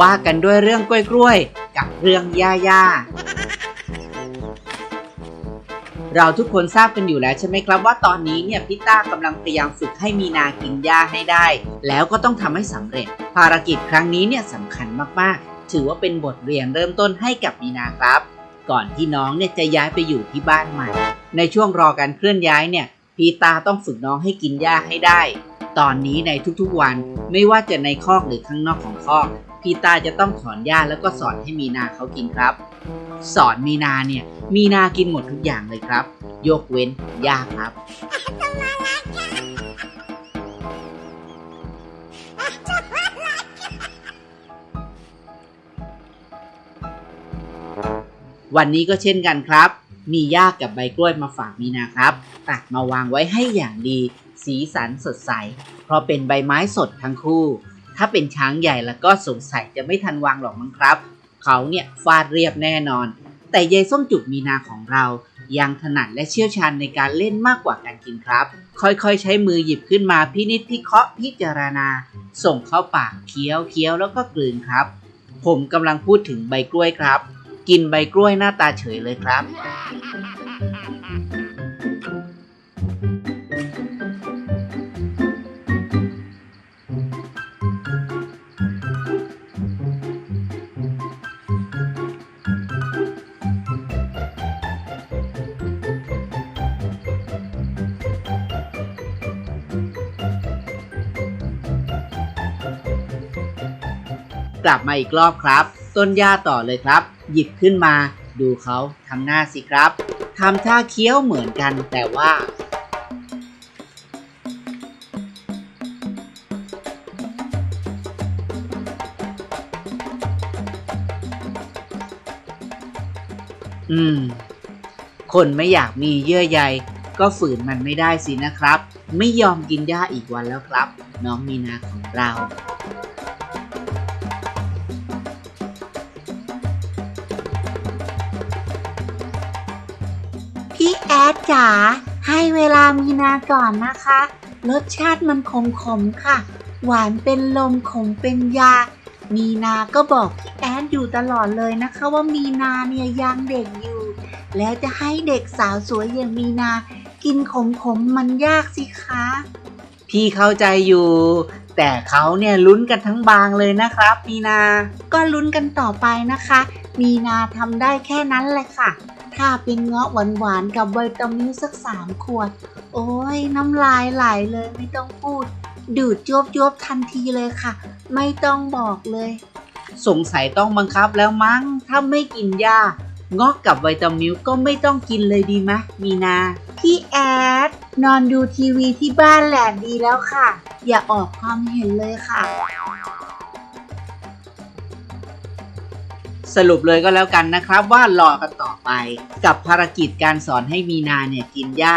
ว่ากันด้วยเรื่องกล้วยๆกับเรื่องย่าย่าเราทุกคนทราบกันอยู่แล้วใช่ไหมครับว่าตอนนี้เนี่ยพี่ต้ากำลังพยายามฝึกให้มีนากินหญ้าให้ได้ แล้วก็ต้องทำให้สำเร็จ ภารกิจครั้งนี้เนี่ยสำคัญมากๆ ถือว่าเป็นบทเรียนเริ่มต้นให้กับมีนาครับ ก่อนที่น้องเนี่ยจะย้ายไปอยู่ที่บ้านใหม่ ในช่วงรอการเคลื่อนย้ายเนี่ยพี่ตาต้องฝึกน้องให้กินหญ้าให้ได้ ตอนนี้ในทุกๆวันไม่ว่าจะในคอกหรือข้างนอกของคอก พี่ตาจะต้องถอนหญ้าแล้วก็สอนให้มีนาเขากินครับ สอนมีนาเนี่ย มีนากินหมดทุกอย่างเลยครับ ยกเว้นหญ้าครับ วันนี้ก็เช่นกันครับ มีหญ้ากับใบกล้วยมาฝากมีนาครับ ตักมาวางไว้ให้อย่างดี สีสันสดใส เพราะเป็นใบไม้สดทั้งคู่ ถ้าเป็นช้างใหญ่แล้วก็สงสัยจะไม่ทันวางหรอกมั้งครับ เขาเนี่ยฟาดเรียบแน่นอน แต่ยายส้มจุกมีนาของเรายังถนัดและเชี่ยวชาญในการเล่นมากกว่าการกินครับ ค่อยๆ ใช้มือหยิบขึ้นมาพินิจพิเคราะห์พิจารณา ส่งเข้าปากเคี้ยวเคี้ยวแล้วก็กลืนครับ ผมกำลังพูดถึงใบกล้วยครับ กินใบกล้วยหน้าตาเฉยเลยครับ กลับมาอีกรอบครับ ต้นหญ้าต่อเลยครับ หยิบขึ้นมา ดูเขาทำหน้าสิครับทำท่าเคี้ยวเหมือนกันแต่ว่า อืม คนไม่อยากมีเยื่อใยก็ฝืนมันไม่ได้สินะครับ ไม่ยอมกินหญ้าอีกวันแล้วครับ น้องมีนาของเรา อดจ๋าให้เวลามีนาก่อนนะคะ รสชาติมันขมขมๆค่ะ หวานเป็นลมขมเป็นยา มีนาก็บอกพี่แอดอยู่ตลอดเลยนะคะ ว่ามีนาเนี่ยยังเด็กอยู่ แล้วจะให้เด็กสาวสวยอย่างมีนา กินขมขมๆมันยากสิคะ พี่เข้าใจอยู่ แต่เขาเนี่ยลุ้นกันทั้งบางเลยนะครับ มีนา ก็ลุ้นกันต่อไปนะคะ มีนาทำได้แค่นั้นแหละค่ะ ถ้าเป็นเงาะหวานๆกับใบตามิลสักสามขวด โอ้ยน้ำลายไหลเลยไม่ต้องพูด ดูดจวบจวบๆทันทีเลยค่ะ ไม่ต้องบอกเลย สงสัยต้องบังคับแล้วมั้ง ถ้าไม่กินหญ้างอกกับไวตามิลก็ไม่ต้องกินเลยดีไหมมีนา พี่แอด นอนดูทีวีที่บ้านแหละดีแล้วค่ะ อย่าออกความเห็นเลยค่ะ สรุปเลยก็แล้วกันนะครับว่ารอกันต่อไป กับภารกิจการสอนให้มีนาเนี่ยกินหญ้า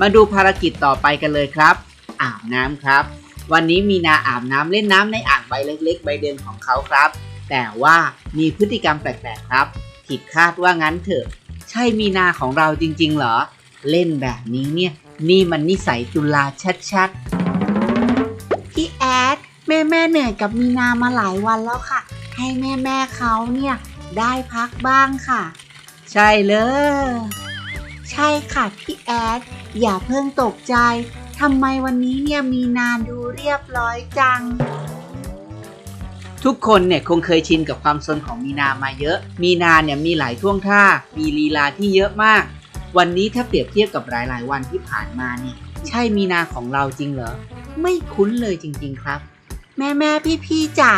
มาดูภารกิจต่อไปกันเลยครับ อาบน้ำครับ วันนี้มีนาอาบน้ำเล่นน้ำในอ่างใบเล็ก ๆ ใบเดิมของเขาครับ แต่ว่ามีพฤติกรรมแปลกๆครับ ผิดคาดว่างั้นเถอะ ใช่มีนาของเราจริง ๆ เหรอ เล่นแบบนี้เนี่ย นี่มันนิสัยจุลาชัดพี่แอดแม่แม่ๆเหนื่อยกับมีนามาหลายวันแล้วค่ะ ให้แม่แม่ๆเขาเนี่ยได้พักบ้างค่ะๆใช่เลย ใช่ค่ะพี่แอด อย่าเพิ่งตกใจทำไมวันนี้เนี่ยมีนาดูเรียบร้อยจัง ทุกคนเนี่ยคงเคยชินกับความสนของมีนามาเยอะ มีนาเนี่ยมีหลายท่วงท่า มีลีลาที่เยอะมาก วันนี้ถ้าเปรียบเทียบกับหลาย ๆ วันที่ผ่านมาเนี่ยใช่มีนาของเราจริงเหรอ ไม่คุ้นเลยจริง ๆ ครับ แม่แม่พี่พี่ๆจ๋า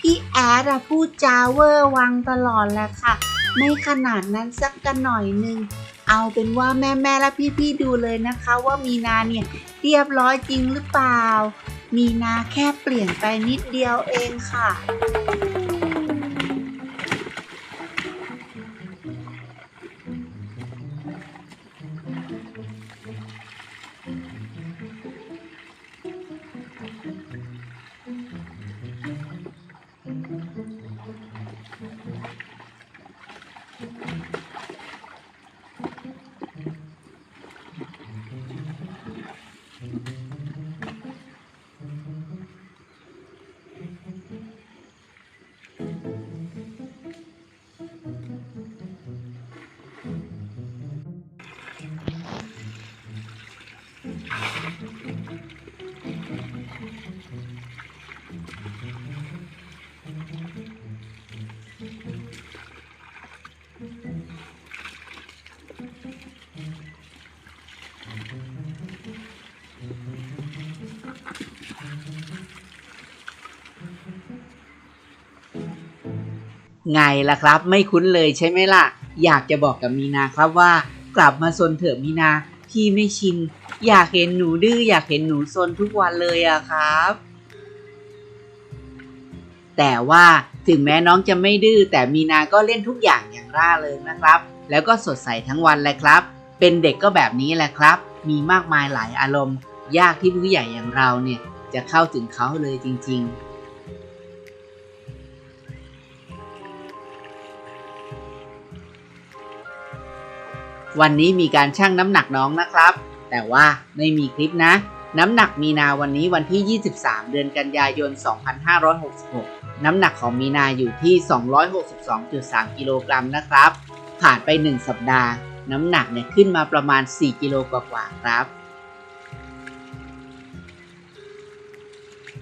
พี่แอดอะพูดจาเวอร์วังตลอดแหละค่ะ ไม่ขนาดนั้นสักกันหน่อยนึง เอาเป็นว่าแม่แม่และพี่พี่ๆดูเลยนะคะว่ามีนาเนี่ยเรียบร้อยจริงหรือเปล่า มีนาแค่เปลี่ยนไปนิดเดียวเองค่ะ ไงล่ะครับ ไม่คุ้นเลยใช่ไหมล่ะ อยากจะบอกกับมีนาครับว่า กลับมาซนเถอะมีนาพี่ไม่ชิน อยากเห็นหนูดื้ออยากเห็นหนูซนทุกวันเลยอะครับ แต่ว่าถึงแม้น้องจะไม่ดื้อแต่มีนาก็เล่นทุกอย่างอย่างร่าเริงนะครับ แล้วก็สดใสทั้งวันเลยครับ เป็นเด็กก็แบบนี้แหละครับ มีมากมายหลายอารมณ์ ยากที่ผู้ใหญ่อย่างเราเนี่ยจะเข้าถึงเขาเลยจริง ๆ วันนี้มีการชั่งน้ำหนักน้องนะครับ แต่ว่าไม่มีคลิปนะ น้ำหนักมีนาวันนี้วันที่ 23 เดือนกันยายน 2566 น้ำหนักของมีนาอยู่ที่ 262.3 กิโลกรัมนะครับ ผ่านไป 1 สัปดาห์ น้ำหนักเนี่ยขึ้นมาประมาณ 4 กิโลกว่าๆครับ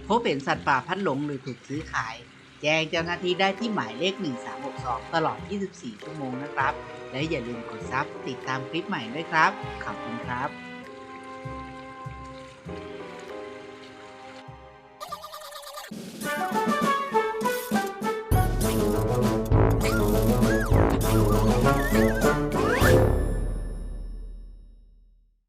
พบเห็นสัตว์ป่าพัดหลงหรือถูกซื้อขาย แจ้งเจ้าหน้าที่ได้ที่หมายเลข 1362 ตลอด 24 ชั่วโมงนะครับ และอย่าลืมกดซับติดตามคลิปใหม่ด้วยครับ ขอบคุณครับ